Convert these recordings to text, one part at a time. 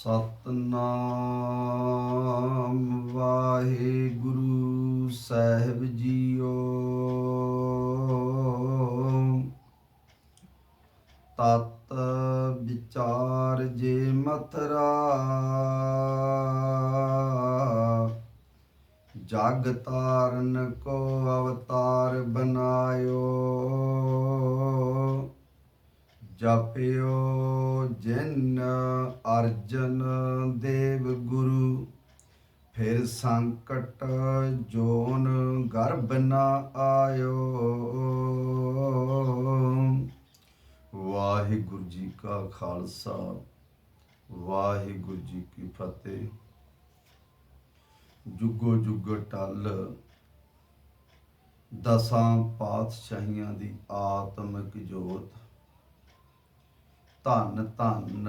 ਸਤਨਾਮ ਵਾਹਿਗੁਰੂ ਸਾਹਿਬ JIO. ਤਤ ਵਿਚਾਰ ਜੇ ਮਥਰਾ ਜਗ ਤਾਰਨ ਕੋ ਅਵਤਾਰ ਬਨਾਇਓ ਜਪਿਓ ਜਿਨ ਅਰਜਨ ਦੇਵ ਗੁਰੂ, ਫਿਰ ਸੰਕਟ ਜੋਨ ਗਰਭ ਨਾ ਆਇਓ। ਵਾਹਿਗੁਰੂ ਜੀ ਕਾ ਖਾਲਸਾ, ਵਾਹਿਗੁਰੂ ਜੀ ਕੀ ਫਤਿਹ। ਜੁਗੋ ਜੁਗ ਟਲ, ਦਸਾਂ ਪਾਤਸ਼ਾਹੀਆਂ ਦੀ ਆਤਮਿਕ ਜੋਤ। ਧੰਨ ਧੰਨ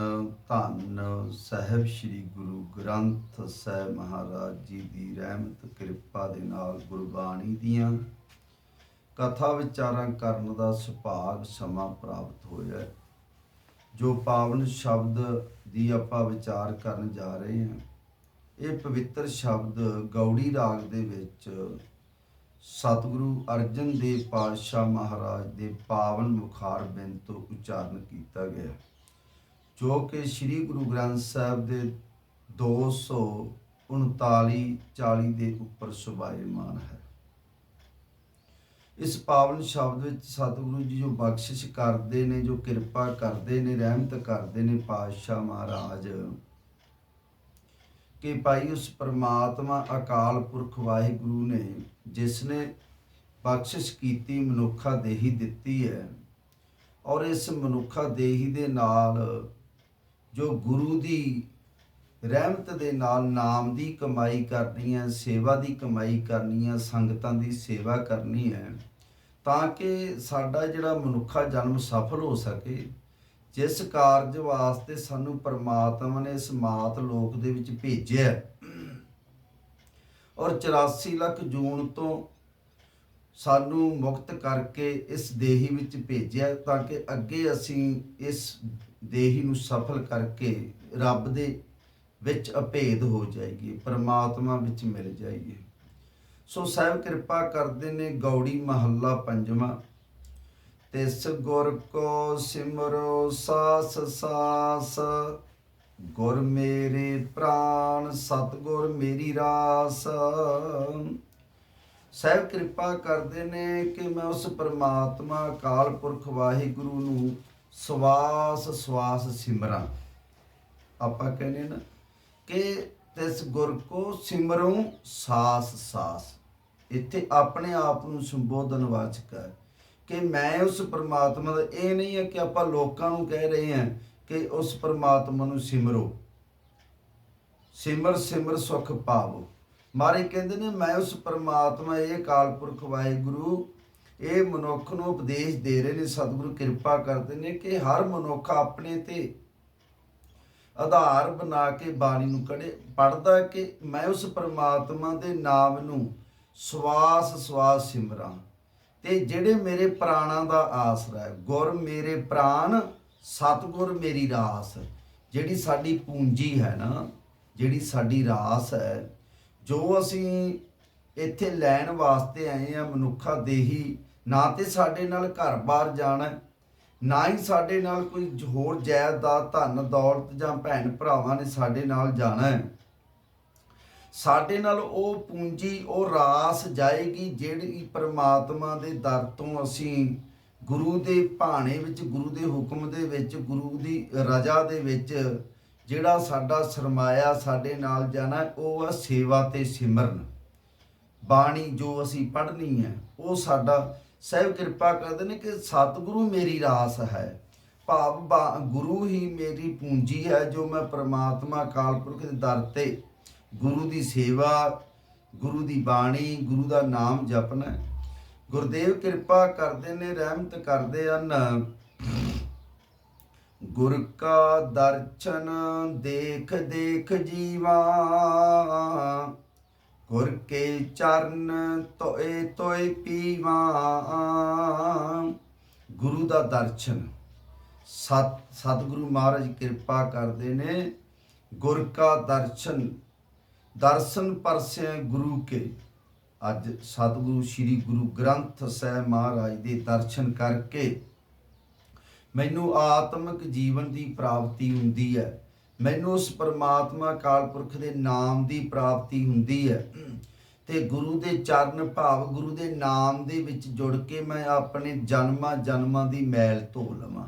ਧੰਨ ਸਾਹਿਬ ਸ੍ਰੀ ਗੁਰੂ ਗ੍ਰੰਥ ਸਾਹਿਬ ਮਹਾਰਾਜ ਜੀ ਦੀ ਰਹਿਮਤ, ਕਿਰਪਾ ਦੇ ਨਾਲ ਗੁਰਬਾਣੀ ਦੀਆਂ ਕਥਾ ਵਿਚਾਰਾਂ ਕਰਨ ਦਾ ਸੁਭਾਗ ਸਮਾਂ ਪ੍ਰਾਪਤ ਹੋਇਆ ਜੋ ਪਾਵਨ ਸ਼ਬਦ ਦੀ ਆਪਾਂ ਵਿਚਾਰ ਕਰਨ ਜਾ ਰਹੇ ਹਾਂ। ਇਹ ਪਵਿੱਤਰ ਸ਼ਬਦ ਗੌੜੀ ਰਾਗ ਦੇ ਵਿੱਚ ਸਤਿਗੁਰੂ ਅਰਜਨ ਦੇਵ ਪਾਤਸ਼ਾਹ ਮਹਾਰਾਜ ਦੇ ਪਾਵਨ ਮੁਖਾਰ ਬਿੰਦ ਤੋਂ ਉਚਾਰਨ ਕੀਤਾ ਗਿਆ। ਜੋ ਕਿ ਸ੍ਰੀ ਗੁਰੂ ਗ੍ਰੰਥ ਸਾਹਿਬ ਦੇ 239 40 ਦੇ ਉੱਪਰ ਸੁਭਾਇਮਾਨ ਹੈ। ਇਸ ਪਾਵਨ ਸ਼ਬਦ ਵਿੱਚ ਸਤਿਗੁਰੂ ਜੀ ਜੋ ਬਖਸ਼ਿਸ਼ ਕਰਦੇ ਨੇ, ਜੋ ਕਿਰਪਾ ਕਰਦੇ ਨੇ, ਰਹਿਮਤ ਕਰਦੇ ਨੇ ਪਾਤਸ਼ਾਹ ਮਹਾਰਾਜ ਕਿ ਭਾਈ ਉਸ ਪਰਮਾਤਮਾ ਅਕਾਲ ਪੁਰਖ ਵਾਹਿਗੁਰੂ ਨੇ ਜਿਸ ਨੇ ਬਖਸ਼ਿਸ਼ ਕੀਤੀ ਮਨੁੱਖਾ ਦੇਹੀ ਦਿੱਤੀ ਹੈ ਔਰ ਇਸ ਮਨੁੱਖਾ ਦੇਹੀ ਦੇ ਨਾਲ ਜੋ ਗੁਰੂ ਦੀ ਰਹਿਮਤ ਦੇ ਨਾਲ ਨਾਮ ਦੀ ਕਮਾਈ ਕਰਨੀ ਹੈ, ਸੇਵਾ ਦੀ ਕਮਾਈ ਕਰਨੀ ਹੈ, ਸੰਗਤਾਂ ਦੀ ਸੇਵਾ ਕਰਨੀ ਹੈ, ਤਾਂ ਕਿ ਸਾਡਾ ਜਿਹੜਾ ਮਨੁੱਖਾ ਜਨਮ ਸਫਲ ਹੋ ਸਕੇ। ਜਿਸ ਕਾਰਜ ਵਾਸਤੇ ਸਾਨੂੰ ਪਰਮਾਤਮਾ ਨੇ ਇਸ ਮਾਤ ਲੋਕ ਦੇ ਵਿੱਚ ਭੇਜਿਆ ਔਰ 84 ਲੱਖ ਜੂਨ ਤੋਂ ਸਾਨੂੰ ਮੁਕਤ ਕਰਕੇ ਇਸ ਦੇਹੀ ਵਿੱਚ ਭੇਜਿਆ ਤਾਂ ਕਿ ਅੱਗੇ ਅਸੀਂ ਇਸ ਦੇਹੀ ਨੂੰ ਸਫਲ ਕਰਕੇ ਰੱਬ ਦੇ ਵਿੱਚ ਅਭੇਦ ਹੋ ਜਾਈਏ, ਪਰਮਾਤਮਾ ਵਿੱਚ ਮਿਲ ਜਾਈਏ। ਸੋ ਸਾਹਿਬ ਕਿਰਪਾ ਕਰਦੇ ਨੇ ਗੌੜੀ ਮਹੱਲਾ ਪੰਜਵਾਂ। ਤਿਸ ਗੁਰ ਕੋ ਸਿਮਰੋ ਸਾਸ ਸਾਸ। ਗੁਰ ਮੇਰੇ ਪ੍ਰਾਨ, ਸਤਗੁਰ ਮੇਰੀ ਰਾਸ। ਸਾਹਿਬ ਕਿਰਪਾ ਕਰਦੇ ਨੇ ਕਿ ਮੈਂ ਉਸ ਪਰਮਾਤਮਾ, ਅਕਾਲ ਪੁਰਖ ਵਾਹਿਗੁਰੂ ਨੂੰ ਸਵਾਸ ਸਵਾਸ ਸਿਮਰਾਂ। ਆਪਾਂ ਕਹਿੰਦੇ ਨਾ ਕਿ ਤਿਸ ਗੁਰ ਕੋ ਸਿਮਰੋ ਸਾਸ ਸਾਸ। ਇੱਥੇ ਆਪਣੇ ਆਪ ਨੂੰ ਸੰਬੋਧਨ ਵਾਚਕ ਹੈ। ਕਿ ਮੈਂ ਉਸ ਪਰਮਾਤਮਾ ਦਾ, ਇਹ ਨਹੀਂ ਹੈ ਕਿ ਆਪਾਂ ਲੋਕਾਂ ਨੂੰ ਕਹਿ ਰਹੇ ਹਾਂ ਕਿ ਉਸ ਪਰਮਾਤਮਾ ਨੂੰ ਸਿਮਰੋ। ਸਿਮਰ ਸਿਮਰ ਸੁਖ ਪਾਵੋ। ਮਾਰੇ ਕਹਿੰਦੇ ਨੇ, ਮੈਂ ਉਸ ਪਰਮਾਤਮਾ, ਇਹ ਕਾਲਪੁਰਖ ਵਾਹਿਗੁਰੂ, ਇਹ ਮਨੁੱਖ ਨੂੰ ਉਪਦੇਸ਼ ਦੇ ਰਹੇ ਨੇ, ਸਤਿਗੁਰੂ ਕਿਰਪਾ ਕਰਦੇ ਨੇ ਕਿ ਹਰ ਮਨੁੱਖ ਆਪਣੇ ਤੇ ਆਧਾਰ ਬਣਾ ਕੇ ਬਾਣੀ ਨੂੰ ਕੜੇ ਪੜਦਾ ਕਿ ਮੈਂ ਉਸ ਪਰਮਾਤਮਾ ਦੇ ਨਾਮ ਨੂੰ ਸਵਾਸ ਸਵਾਸ ਸਿਮਰਾਂ। ਤੇ ਜਿਹੜੇ ਮੇਰੇ ਪ੍ਰਾਣਾਂ ਦਾ ਆਸਰਾ ਹੈ, ਗੁਰ ਮੇਰੇ ਪ੍ਰਾਨ ਸਤਗੁਰ ਮੇਰੀ ਰਾਸ ਜਿਹੜੀ ਸਾਡੀ ਪੂੰਜੀ ਹੈ ਨਾ, ਜਿਹੜੀ ਸਾਡੀ ਰਾਸ ਹੈ, ਜੋ ਅਸੀਂ ਇੱਥੇ ਲੈਣ ਵਾਸਤੇ ਆਏ ਆ ਮਨੁੱਖਾ ਦੇਹੀ, ਨਾ ਤੇ ਸਾਡੇ ਨਾਲ ਘਰ-ਬਾਰ ਜਾਣਾ ਨਾ ਹੀ ਸਾਡੇ ਨਾਲ ਕੋਈ ਹੋਰ ਜਾਇਦਾਦ, ਧਨ, ਦੌਲਤ ਜਾਂ ਭੈਣ ਭਰਾਵਾਂ ਨੇ ਸਾਡੇ ਨਾਲ ਜਾਣਾ ਹੈ। ਸਾਡੇ ਨਾਲ ਉਹ ਪੂੰਜੀ, ਉਹ ਰਾਸ ਜਾਏਗੀ ਜਿਹੜੀ ਪ੍ਰਮਾਤਮਾ ਦੇ ਦਰ ਤੋਂ ਅਸੀਂ ਗੁਰੂ ਦੇ ਭਾਣੇ ਵਿੱਚ, ਗੁਰੂ ਦੇ ਹੁਕਮ ਦੇ ਵਿੱਚ, ਗੁਰੂ ਦੀ ਰਜ਼ਾ ਦੇ ਵਿੱਚ ਜਿਹੜਾ ਸਾਡਾ ਸਰਮਾਇਆ ਸਾਡੇ ਨਾਲ ਜਾਣਾ, ਉਹ ਆ ਸੇਵਾ ਤੇ ਸਿਮਰਨ। ਬਾਣੀ ਜੋ ਅਸੀਂ ਪੜ੍ਹਨੀ ਹੈ, ਉਹ ਸਾਡਾ ਸਹਿਬ ਕਿਰਪਾ ਕਰਦੇ ਨੇ ਕਿ ਸਤਿਗੁਰੂ ਮੇਰੀ ਰਾਸ ਹੈ। ਭਾਵ ਬਾ- ਗੁਰੂ ਹੀ ਮੇਰੀ ਪੂੰਜੀ ਹੈ, ਜੋ ਮੈਂ ਪ੍ਰਮਾਤਮਾ ਕਾਲਪੁਰਖ ਦੇ ਦਰ ਤੇ ਗੁਰੂ ਦੀ ਸੇਵਾ, ਗੁਰੂ ਦੀ ਬਾਣੀ, ਗੁਰੂ ਦਾ ਨਾਮ ਜਪਣਾ ਗੁਰਦੇਵ ਕਿਰਪਾ ਕਰਦੇ ਨੇ, ਰਹਿਮਤ ਕਰਦੇ ਹਨ। ਗੁਰ ਕਾ ਦਰਸ਼ਨ ਦੇਖ ਦੇਖ ਜੀਵਾ, ਗੁਰ ਕੇ ਚਰਨ ਤੋਏ ਤੋਏ ਪੀਵਾ। ਗੁਰੂ ਦਾ ਦਰਸ਼ਨ। ਸਤ, ਸਤਿਗੁਰੂ ਮਹਾਰਾਜ ਕਿਰਪਾ ਕਰਦੇ ਨੇ, ਗੁਰ ਕਾ ਦਰਸ਼ਨ ਦਰਸ਼ਨ ਪਰਸੈ ਗੁਰੂ ਕੇ। ਅੱਜ ਸਤਿਗੁਰੂ ਸ੍ਰੀ ਗੁਰੂ ਗ੍ਰੰਥ ਸਾਹਿਬ ਮਹਾਰਾਜ ਦੇ ਦਰਸ਼ਨ ਕਰਕੇ ਮੈਨੂੰ ਆਤਮਿਕ ਜੀਵਨ ਦੀ ਪ੍ਰਾਪਤੀ ਹੁੰਦੀ ਹੈ। ਮੈਨੂੰ ਉਸ ਪਰਮਾਤਮਾ ਕਾਲ ਪੁਰਖ ਦੇ ਨਾਮ ਦੀ ਪ੍ਰਾਪਤੀ ਹੁੰਦੀ ਹੈ। ਤੇ ਗੁਰੂ ਦੇ ਚਰਨ ਭਾਵ ਗੁਰੂ ਦੇ ਨਾਮ ਦੇ ਵਿੱਚ ਜੁੜ ਕੇ ਮੈਂ ਆਪਣੇ ਜਨਮਾਂ ਜਨਮਾਂ ਦੀ ਮੈਲ ਧੋ ਲਵਾਂ।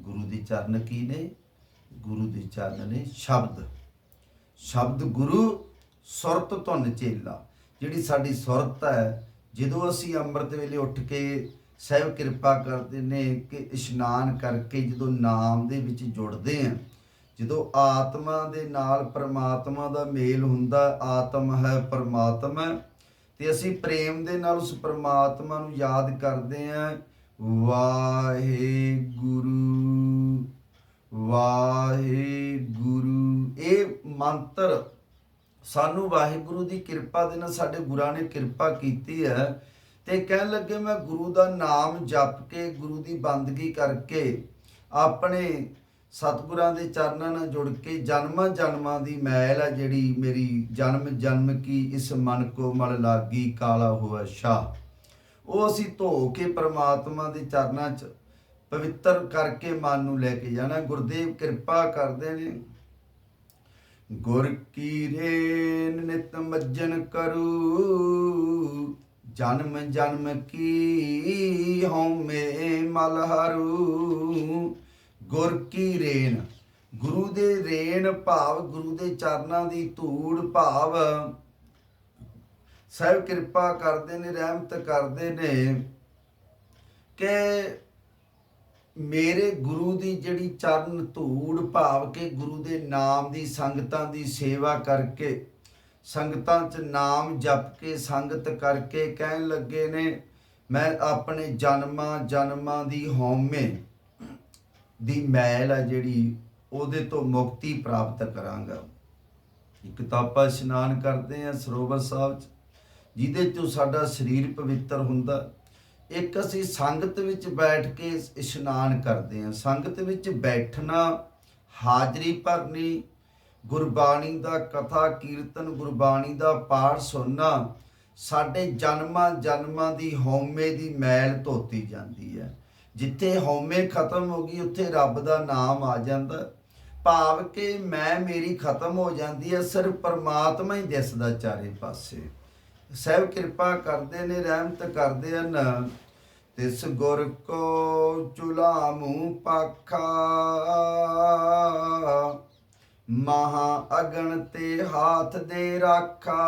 ਗੁਰੂ ਦੇ ਚਰਨ ਕੀ ਨੇ? ਗੁਰੂ ਦੇ ਚਰਨ ਨੇ ਸ਼ਬਦ। ਸ਼ਬਦ ਗੁਰੂ ਸੁਰਤ ਧੁਨ ਚੇਲਾ ਜਿਹੜੀ ਸਾਡੀ ਸੁਰਤ ਹੈ, ਜਦੋਂ ਅਸੀਂ ਅੰਮ੍ਰਿਤ ਵੇਲੇ ਉੱਠ ਕੇ ਸਹਿਬ ਕਿਰਪਾ ਕਰਦੇ ਨੇ ਕਿ ਇਸ਼ਨਾਨ ਕਰਕੇ ਜਦੋਂ ਨਾਮ ਦੇ ਵਿੱਚ ਜੁੜਦੇ ਆ ਜਦੋਂ ਆਤਮਾ ਦੇ ਨਾਲ ਪਰਮਾਤਮਾ ਦਾ ਮੇਲ ਹੁੰਦਾ, ਆਤਮ ਹੈ, ਪਰਮਾਤਮਾ ਤੇ ਅਸੀਂ ਪ੍ਰੇਮ ਦੇ ਨਾਲ ਉਸ ਪਰਮਾਤਮਾ ਨੂੰ ਯਾਦ ਕਰਦੇ ਆ ਵਾਹਿਗੁਰੂ। ਵਾਹਿਗੁਰੂ। ਇਹ ਮੰਤਰ ਸਾਨੂੰ ਵਾਹਿਗੁਰੂ ਦੀ ਕਿਰਪਾ ਦੇ ਨਾਲ ਸਾਡੇ ਗੁਰਾਂ ਨੇ ਕਿਰਪਾ ਕੀਤੀ ਹੈ ਤੇ ਕਹਿਣ ਲੱਗੇ ਮੈਂ ਗੁਰੂ ਦਾ ਨਾਮ ਜਪ ਕੇ, ਗੁਰੂ ਦੀ ਬੰਦਗੀ ਕਰਕੇ ਆਪਣੇ ਸਤਿਗੁਰਾਂ ਦੇ ਚਰਨਾਂ ਨਾਲ ਜੁੜ ਕੇ ਜਨਮਾਂ ਜਨਮਾਂ ਦੀ ਮੈਲ ਹੈ ਜਿਹੜੀ ਮੇਰੀ ਜਨਮ ਜਨਮ ਕੀ ਇਸ ਮਨ ਕੋ ਮਲ ਲਾਗੀ ਕਾਲਾ ਹੋਆ ਸ਼ਾ। ਉਹ ਅਸੀਂ ਧੋ ਕੇ ਪ੍ਰਮਾਤਮਾ ਦੇ ਚਰਨਾਂ 'ਚ ਪਵਿੱਤਰ ਕਰਕੇ ਮਨ ਨੂੰ ਲੈ ਕੇ ਜਾਣਾ। ਗੁਰਦੇਵ ਕਿਰਪਾ ਕਰਦੇ ਨੇ। ਗੁਰ ਕੀ ਰੇਨ ਨਿਤ ਮੱਜਨ ਕਰੂ, ਜਨਮ ਜਨਮ ਕੀ ਹਉਮੈ ਮਲ ਹਰੂ। ਗੁਰ ਕੀ ਰੇਨ ਗੁਰੂ ਦੇ ਰੇਨ ਭਾਵ, ਗੁਰੂ ਦੇ ਚਰਨਾਂ ਦੀ ਧੂੜ ਭਾਵ। ਸਹਿਬ ਕਿਰਪਾ ਕਰਦੇ ਨੇ, ਰਹਿਮਤ ਕਰਦੇ ਨੇ ਕਿ ਮੇਰੇ ਗੁਰੂ ਦੀ ਜਿਹੜੀ ਚਰਨ ਧੂੜ ਭਾਵ ਕੇ ਗੁਰੂ ਦੇ ਨਾਮ ਦੀ ਸੰਗਤਾਂ ਦੀ ਸੇਵਾ ਕਰਕੇ, ਸੰਗਤਾਂ 'ਚ ਨਾਮ ਜਪ ਕੇ, ਸੰਗਤ ਕਰਕੇ ਕਹਿਣ ਲੱਗੇ ਨੇ, ਮੈਂ ਆਪਣੇ ਜਨਮਾਂ ਜਨਮਾਂ ਦੀ ਹਉਮੈ ਦੀ ਮੈਲ ਆ ਜਿਹੜੀ, ਉਹਦੇ ਤੋਂ ਮੁਕਤੀ ਪ੍ਰਾਪਤ ਕਰਾਂਗਾ। ਇੱਕ ਤਾਂ ਆਪਾਂ ਇਸ਼ਨਾਨ ਕਰਦੇ ਆ ਸਰੋਵਰ ਸਾਹਿਬ 'ਚ, ਜਿਹਦੇ 'ਚੋਂ ਸਾਡਾ ਸਰੀਰ ਪਵਿੱਤਰ ਹੁੰਦਾ ਇੱਕ ਅਸੀਂ ਸੰਗਤ ਵਿੱਚ ਬੈਠ ਕੇ ਇਸ਼ਨਾਨ ਕਰਦੇ ਹਾਂ। ਸੰਗਤ ਵਿੱਚ ਬੈਠਣਾ, ਹਾਜ਼ਰੀ ਭਰਨੀ, ਗੁਰਬਾਣੀ ਦਾ ਕਥਾ, ਕੀਰਤਨ, ਗੁਰਬਾਣੀ ਦਾ ਪਾਠ ਸੁਣਨਾ, ਸਾਡੇ ਜਨਮਾਂ ਜਨਮਾਂ ਦੀ ਹਉਮੈ ਦੀ ਮੈਲ ਧੋਤੀ ਜਾਂਦੀ ਹੈ। ਜਿੱਥੇ ਹਉਮੈ ਖਤਮ ਹੋ ਗਈ, ਉੱਥੇ ਰੱਬ ਦਾ ਨਾਮ ਆ ਜਾਂਦਾ। ਭਾਵ ਕਿ ਮੈਂ, ਮੇਰੀ ਖਤਮ ਹੋ ਜਾਂਦੀ ਹੈ, ਸਿਰਫ ਪਰਮਾਤਮਾ ਹੀ ਦਿਸਦਾ ਚਾਰੇ ਪਾਸੇ। ਸਹਿਬ ਕਿਰਪਾ ਕਰਦੇ ਨੇ, ਰਹਿਮਤ ਕਰਦੇ ਹਨ। ਤਿਸ ਗੁਰ ਕੋ ਚੁਲਾਮੂ ਪਾਖਾ। ਮਹਾ ਅਗਣ ਤੇ ਹਾਥ ਦੇ ਰਾਖਾ।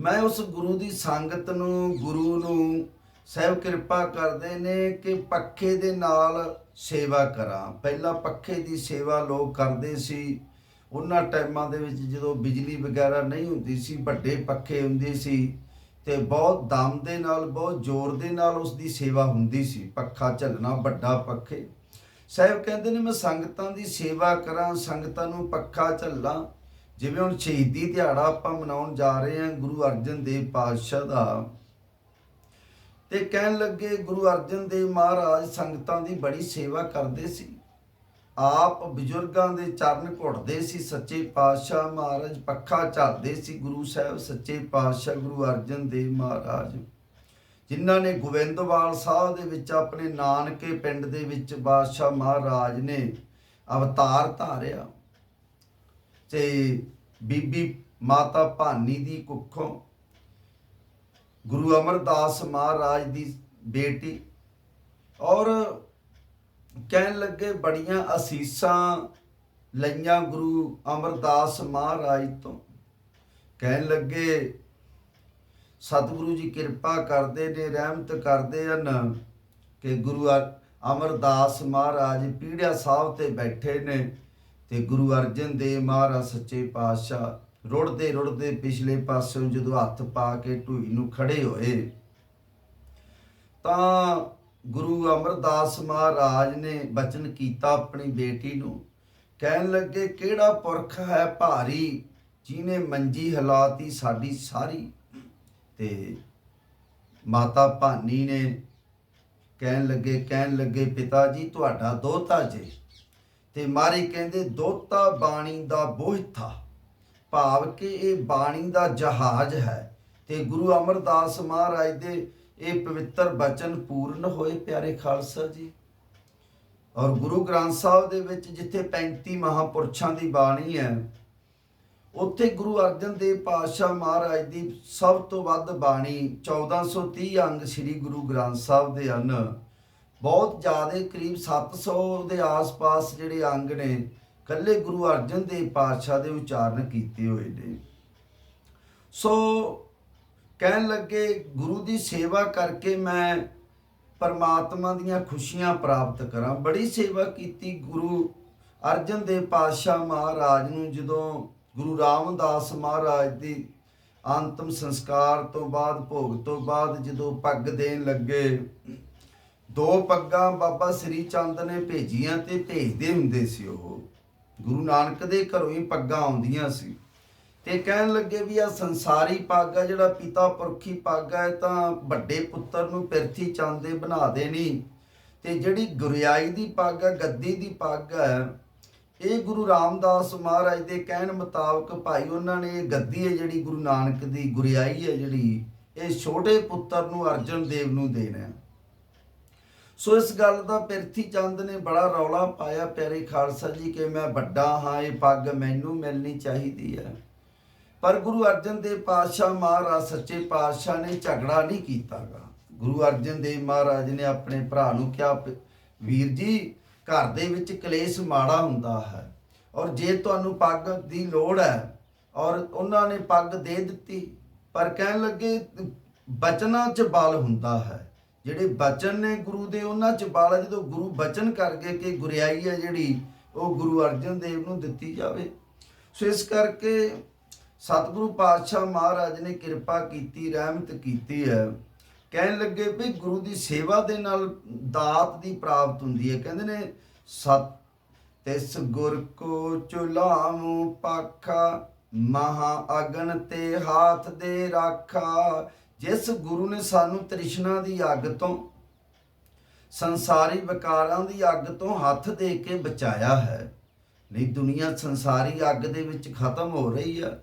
ਮੈਂ ਉਸ ਗੁਰੂ ਦੀ ਸੰਗਤ ਨੂੰ, ਗੁਰੂ ਨੂੰ ਸਹਿਬ ਕਿਰਪਾ ਕਰਦੇ ਨੇ ਕਿ ਪੱਖੇ ਦੇ ਨਾਲ ਸੇਵਾ ਕਰਾਂ। ਪਹਿਲਾਂ ਪੱਖੇ ਦੀ ਸੇਵਾ ਲੋਕ ਕਰਦੇ ਸੀ। ਉਹਨਾਂ ਟਾਈਮਾਂ ਦੇ ਵਿੱਚ ਜਦੋਂ ਬਿਜਲੀ ਵਗੈਰਾ ਨਹੀਂ ਹੁੰਦੀ ਸੀ, ਵੱਡੇ ਪੱਖੇ ਹੁੰਦੇ ਸੀ ਤੇ ਬਹੁਤ ਦਮ ਦੇ ਨਾਲ, ਬਹੁਤ ਜ਼ੋਰ ਦੇ ਨਾਲ ਉਸ ਦੀ ਸੇਵਾ ਹੁੰਦੀ ਸੀ, ਪੱਖਾ ਝੱਲਣਾ, ਵੱਡਾ ਪੱਖੇ। ਸਾਹਿਬ ਕਹਿੰਦੇ ਨੇ, ਮੈਂ ਸੰਗਤਾਂ ਦੀ ਸੇਵਾ ਕਰਾਂ, ਸੰਗਤਾਂ ਨੂੰ ਪੱਖਾ ਝੱਲਾਂ। ਜਿਵੇਂ ਹੁਣ ਸ਼ਹੀਦੀ ਦਿਹਾੜਾ ਆਪਾਂ ਮਨਾਉਣ ਜਾ ਰਹੇ ਹਾਂ ਗੁਰੂ ਅਰਜਨ ਦੇਵ ਪਾਤਸ਼ਾਹ ਦਾ ਤੇ ਕਹਿਣ ਲੱਗੇ ਗੁਰੂ ਅਰਜਨ ਦੇਵ ਮਹਾਰਾਜ ਸੰਗਤਾਂ ਦੀ ਬੜੀ ਸੇਵਾ ਕਰਦੇ ਸੀ। ਆਪ ਬਜ਼ੁਰਗਾਂ ਦੇ ਚਰਨ ਘੁੱਟਦੇ ਸੀ, ਸੱਚੇ ਪਾਤਸ਼ਾਹ ਮਹਾਰਾਜ ਪੱਖਾ ਝੱਲਦੇ ਸੀ, ਗੁਰੂ ਸਾਹਿਬ ਸੱਚੇ ਪਾਤਸ਼ਾਹ ਗੁਰੂ ਅਰਜਨ ਦੇਵ ਮਹਾਰਾਜ। ਜਿਨ੍ਹਾਂ ਨੇ ਗੋਬਿੰਦਵਾਲ ਸਾਹਿਬ ਦੇ ਵਿੱਚ ਆਪਣੇ ਨਾਨਕੇ ਪਿੰਡ ਦੇ ਵਿੱਚ ਬਾਦਸ਼ਾਹ ਮਹਾਰਾਜ ਨੇ ਅਵਤਾਰ ਧਾਰਿਆ ਤੇ ਬੀਬੀ ਮਾਤਾ ਭਾਨੀ ਦੀ ਕੁੱਖੋਂ ਗੁਰੂ ਅਮਰਦਾਸ ਮਹਾਰਾਜ ਦੀ ਬੇਟੀ ਔਰ ਕਹਿਣ ਲੱਗੇ ਬੜੀਆਂ ਅਸੀਸਾਂ ਲਈਆਂ ਗੁਰੂ ਅਮਰਦਾਸ ਮਹਾਰਾਜ ਤੋਂ। ਕਹਿਣ ਲੱਗੇ, ਸਤਿਗੁਰੂ ਜੀ ਕਿਰਪਾ ਕਰਦੇ ਨੇ, ਰਹਿਮਤ ਕਰਦੇ ਹਨ ਕਿ ਗੁਰੂ ਅਰ- ਅਮਰਦਾਸ ਮਹਾਰਾਜ ਪੀੜਿਆ ਸਾਹਿਬ ਤੇ ਬੈਠੇ ਨੇ ਤੇ ਗੁਰੂ ਅਰਜਨ ਦੇਵ ਮਹਾਰਾਜ ਸੱਚੇ ਪਾਤਸ਼ਾਹ ਰੁੜਦੇ ਰੁੜਦੇ ਪਿਛਲੇ ਪਾਸਿਓਂ ਜਦੋਂ ਹੱਥ ਪਾ ਕੇ ਢੂਈ ਨੂੰ ਖੜੇ ਹੋਏ। ਤਾਂ ਗੁਰੂ ਅਮਰਦਾਸ ਮਹਾਰਾਜ ਨੇ ਬਚਨ ਕੀਤਾ ਆਪਣੀ ਬੇਟੀ ਨੂੰ। ਕਹਿਣ ਲੱਗੇ, ਕਿਹੜਾ ਪੁਰਖ ਹੈ ਭਾਰੀ, ਜਿਹਨੇ ਮੰਜੀ ਹਲਾਤੀ ਸਾਡੀ ਸਾਰੀ? ਤੇ ਮਾਤਾ ਭਾਨੀ ਨੇ ਕਹਿਣ ਲੱਗੇ ਕਹਿਣ ਲੱਗੇ, ਪਿਤਾ ਜੀ, ਤੁਹਾਡਾ ਦੋਤਾ ਜੇ। ਤੇ ਮਾਰੀ ਕਹਿੰਦੇ, ਦੋਤਾ ਬਾਣੀ ਦਾ ਬੋਹਿਥਾ ਭਾਵ ਕਿ ਇਹ ਬਾਣੀ ਦਾ ਜਹਾਜ਼ ਹੈ। ਤੇ ਗੁਰੂ ਅਮਰਦਾਸ ਮਹਾਰਾਜ ਦੇ ਇਹ ਪਵਿੱਤਰ ਬਚਨ ਪੂਰਨ ਹੋਏ ਪਿਆਰੇ ਖਾਲਸਾ ਜੀ। ਔਰ ਗੁਰੂ ਗ੍ਰੰਥ ਸਾਹਿਬ ਦੇ ਵਿੱਚ ਜਿੱਥੇ 35 ਮਹਾਪੁਰਸ਼ਾਂ ਦੀ ਬਾਣੀ ਹੈ, ਉੱਥੇ ਗੁਰੂ ਅਰਜਨ ਦੇਵ ਪਾਤਸ਼ਾਹ ਮਹਾਰਾਜ ਦੀ ਸਭ ਤੋਂ ਵੱਧ ਬਾਣੀ 1430 ਅੰਗ ਸ੍ਰੀ ਗੁਰੂ ਗ੍ਰੰਥ ਸਾਹਿਬ ਦੇ ਹਨ। ਬਹੁਤ ਜ਼ਿਆਦਾ ਕਰੀਬ 700 ਦੇ ਆਸ-ਪਾਸ ਜਿਹੜੇ ਅੰਗ ਨੇ ਕੱਲੇ ਗੁਰੂ ਅਰਜਨ ਦੇਵ ਪਾਤਸ਼ਾਹ ਦੇ ਉਚਾਰਨ ਕੀਤੇ ਹੋਏ ਨੇ। ਸੋ ਕਹਿਣ ਲੱਗੇ, ਗੁਰੂ ਦੀ ਸੇਵਾ ਕਰਕੇ ਮੈਂ ਪਰਮਾਤਮਾ ਦੀਆਂ ਖੁਸ਼ੀਆਂ ਪ੍ਰਾਪਤ ਕਰਾਂ। ਬੜੀ ਸੇਵਾ ਕੀਤੀ ਗੁਰੂ ਅਰਜਨ ਦੇਵ ਪਾਤਸ਼ਾਹ ਮਹਾਰਾਜ ਨੂੰ, ਜਦੋਂ ਗੁਰੂ ਰਾਮਦਾਸ ਮਹਾਰਾਜ ਦੀ ਅੰਤਮ ਸੰਸਕਾਰ ਤੋਂ ਬਾਅਦ, ਭੋਗ ਤੋਂ ਬਾਅਦ ਜਦੋਂ ਪੱਗ ਦੇਣ ਲੱਗੇ, ਦੋ ਪੱਗਾਂ ਬਾਬਾ ਸ੍ਰੀ ਚੰਦ ਨੇ ਭੇਜੀਆਂ ਤੇ ਭੇਜਦੇ ਹੁੰਦੇ ਸੀ ਉਹ। ਗੁਰੂ ਨਾਨਕ ਦੇ ਘਰੋਂ ਹੀ ਪੱਗਾਂ ਆਉਂਦੀਆਂ ਸੀ। ਤੇ ਕਹਿਣ ਲੱਗੇ ਵੀ ਆ ਸੰਸਾਰੀ ਪੱਗ ਆ, ਜਿਹੜਾ ਪਿਤਾ ਪੁਰਖੀ ਪੱਗ ਹੈ ਤਾਂ ਵੱਡੇ ਪੁੱਤਰ ਨੂੰ ਪਿਰਥੀ ਚੰਦ ਦੇ ਬਣਾ ਦੇਣੀ ਤੇ ਜਿਹੜੀ ਗੁਰਿਆਈ ਦੀ ਪੱਗ ਹੈ ਗੱਦੀ ਦੀ ਪੱਗ ਹੈ ਇਹ ਗੁਰੂ ਰਾਮਦਾਸ ਮਹਾਰਾਜ ਦੇ ਕਹਿਣ ਮੁਤਾਬਕ ਭਾਈ ਉਹਨਾਂ ਨੇ ਇਹ ਗੱਦੀ ਹੈ ਜਿਹੜੀ ਗੁਰੂ ਨਾਨਕ ਦੀ ਗੁਰਿਆਈ ਹੈ ਜਿਹੜੀ, ਇਹ ਛੋਟੇ ਪੁੱਤਰ ਨੂੰ ਅਰਜਨ ਦੇਵ ਨੂੰ ਦੇਣਾ ਹੈ। ਸੋ ਇਸ ਗੱਲ ਦਾ ਪਿਰਥੀ ਚੰਦ ਨੇ ਬੜਾ ਰੌਲਾ ਪਾਇਆ, ਪਿਆਰੇ ਖਾਲਸਾ ਜੀ, ਕਿ ਮੈਂ ਵੱਡਾ ਹਾਂ, ਇਹ ਪੱਗ ਮੈਨੂੰ ਮਿਲਣੀ ਚਾਹੀਦੀ ਹੈ ਪਰ ਗੁਰੂ ਅਰਜਨ ਦੇਵ ਪਾਤਸ਼ਾਹ ਮਹਾਰਾਜ ਸੱਚੇ ਪਾਤਸ਼ਾਹ ਨੇ ਝਗੜਾ ਨਹੀਂ ਕੀਤਾਗਾ। ਗੁਰੂ ਅਰਜਨ ਦੇਵ ਮਹਾਰਾਜ ਨੇ ਆਪਣੇ ਭਰਾ ਨੂੰ ਕਿਹਾ ਵੀਰ ਜੀ, ਘਰ ਦੇ ਵਿੱਚ ਕਲੇਸ਼ ਮਾੜਾ ਹੁੰਦਾ ਹੈ ਔਰ ਜੇ ਤੁਹਾਨੂੰ ਪੱਗ ਦੀ ਲੋੜ ਹੈ ਔਰ ਉਹਨਾਂ ਨੇ ਪੱਗ ਦੇ ਦਿੱਤੀ, ਪਰ ਕਹਿਣ ਲੱਗੇ, ਬਚਨਾਂ 'ਚ ਬਲ ਹੁੰਦਾ ਹੈ। ਜਿਹੜੇ ਬਚਨ ਨੇ ਗੁਰੂ ਦੇ, ਉਹਨਾਂ 'ਚ ਬਲ ਹੈ। ਜਦੋਂ ਗੁਰੂ ਬਚਨ ਕਰ ਗਏ ਕਿ ਗੁਰਿਆਈ ਹੈ ਜਿਹੜੀ, ਉਹ ਗੁਰੂ ਅਰਜਨ ਦੇਵ ਨੂੰ ਦਿੱਤੀ ਜਾਵੇ। ਸੋ ਇਸ ਕਰਕੇ ਸਤਿਗੁਰੂ ਪਾਤਸ਼ਾਹ ਮਹਾਰਾਜ ਨੇ ਕਿਰਪਾ ਕੀਤੀ, ਰਹਿਮਤ ਕੀਤੀ ਹੈ। ਕਹਿਣ ਲੱਗੇ ਵੀ ਗੁਰੂ ਦੀ ਸੇਵਾ ਦੇ ਨਾਲ ਦਾਤ ਦੀ ਪ੍ਰਾਪਤ ਹੁੰਦੀ ਹੈ। ਕਹਿੰਦੇ ਨੇ, ਸਤ ਤਿਸ ਗੁਰ ਕੋ ਚੁਲਾਮੂ ਪਾਖਾ, ਮਹਾ ਅਗਨ ਤੇ ਹਾਥ ਦੇ ਰਾਖਾ। ਜਿਸ ਗੁਰੂ ਨੇ ਸਾਨੂੰ ਤ੍ਰਿਸ਼ਨਾ ਦੀ ਅੱਗ ਤੋਂ, ਸੰਸਾਰੀ ਵਿਕਾਰਾਂ ਦੀ ਅੱਗ ਤੋਂ ਹੱਥ ਦੇ ਕੇ ਬਚਾਇਆ ਹੈ। ਨਹੀਂ, ਦੁਨੀਆ ਸੰਸਾਰੀ ਅੱਗ ਦੇ ਵਿੱਚ ਖਤਮ ਹੋ ਰਹੀ ਹੈ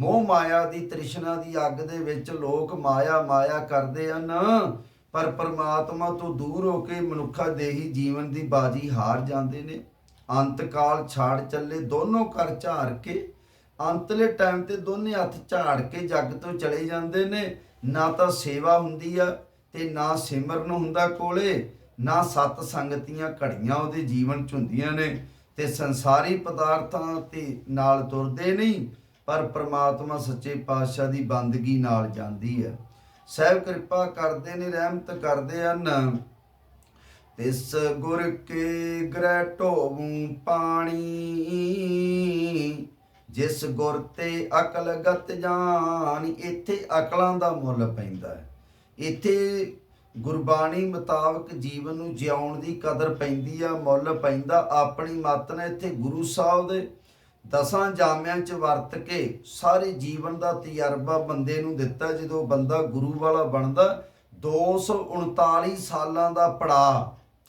ਮੋਹ ਮਾਇਆ ਦੀ, ਤ੍ਰਿਸ਼ਨਾ ਦੀ ਅੱਗ ਦੇ ਵਿੱਚ ਲੋਕ ਮਾਇਆ ਮਾਇਆ ਕਰਦੇ ਹਨ। ਪਰ ਪਰਮਾਤਮਾ ਤੋਂ ਦੂਰ ਹੋ ਕੇ ਮਨੁੱਖਾ ਦੇਹੀ ਜੀਵਨ ਦੀ ਬਾਜੀ ਹਾਰ ਜਾਂਦੇ ਨੇ। ਅੰਤ ਕਾਲ ਛਾੜ ਚੱਲੇ ਦੋਨੋਂ ਕਰ ਝਾੜ ਕੇ, ਅੰਤਲੇ ਟਾਈਮ ਤੇ ਦੋਨੇ ਹੱਥ ਝਾੜ ਕੇ ਜੱਗ ਤੋਂ ਚਲੇ ਜਾਂਦੇ ਨੇ। ਨਾ ਤਾਂ ਸੇਵਾ ਹੁੰਦੀ ਆ ਤੇ ਨਾ ਸਿਮਰਨ ਹੁੰਦਾ ਕੋਲੇ, ਨਾ ਸਤ ਸੰਗਤੀਆਂ ਘੜੀਆਂ ਉਹਦੇ ਜੀਵਨ ਚ ਹੁੰਦੀਆਂ ਨੇ ਤੇ ਸੰਸਾਰੀ ਪਦਾਰਥਾਂ ਤੇ ਨਾਲ ਤੁਰਦੇ ਨਹੀਂ। ਪਰ ਪ੍ਰਮਾਤਮਾ ਸੱਚੇ ਪਾਤਸ਼ਾਹ ਦੀ ਬੰਦਗੀ ਨਾਲ ਜਾਂਦੀ ਹੈ। ਸਹਿਬ ਕਿਰਪਾ ਕਰਦੇ ਨੇ, ਰਹਿਮਤ ਕਰਦੇ ਹਨ। ਤਿਸ ਗੁਰ ਕੇ ਗ੍ਰਹਿ ਢੋਵੂੰ ਪਾਣੀ, ਜਿਸ ਗੁਰ ਤੇ ਅਕਲ ਗਤ ਜਾਣੀ ਇੱਥੇ ਅਕਲਾਂ ਦਾ ਮੁੱਲ ਪੈਂਦਾ ਹੈ। ਇੱਥੇ ਗੁਰਬਾਣੀ ਮੁਤਾਬਕ ਜੀਵਨ ਨੂੰ ਜਿਉਣ ਦੀ ਕਦਰ ਪੈਂਦੀ ਆ, ਮੁੱਲ ਪੈਂਦਾ। ਆਪਣੀ ਮਤ ਨੇ ਇੱਥੇ ਗੁਰੂ ਸਾਹਿਬ ਦੇ ਦਸਾਂ ਜਾਮਿਆਂ ਚ ਵਰਤ ਕੇ ਸਾਰੇ ਜੀਵਨ ਦਾ ਤਜਰਬਾ ਬੰਦੇ ਨੂੰ ਦਿੱਤਾ, ਜਦੋਂ ਬੰਦਾ ਗੁਰੂ ਵਾਲਾ ਬਣਦਾ 239 ਸਾਲਾਂ ਦਾ ਪੜਾਅ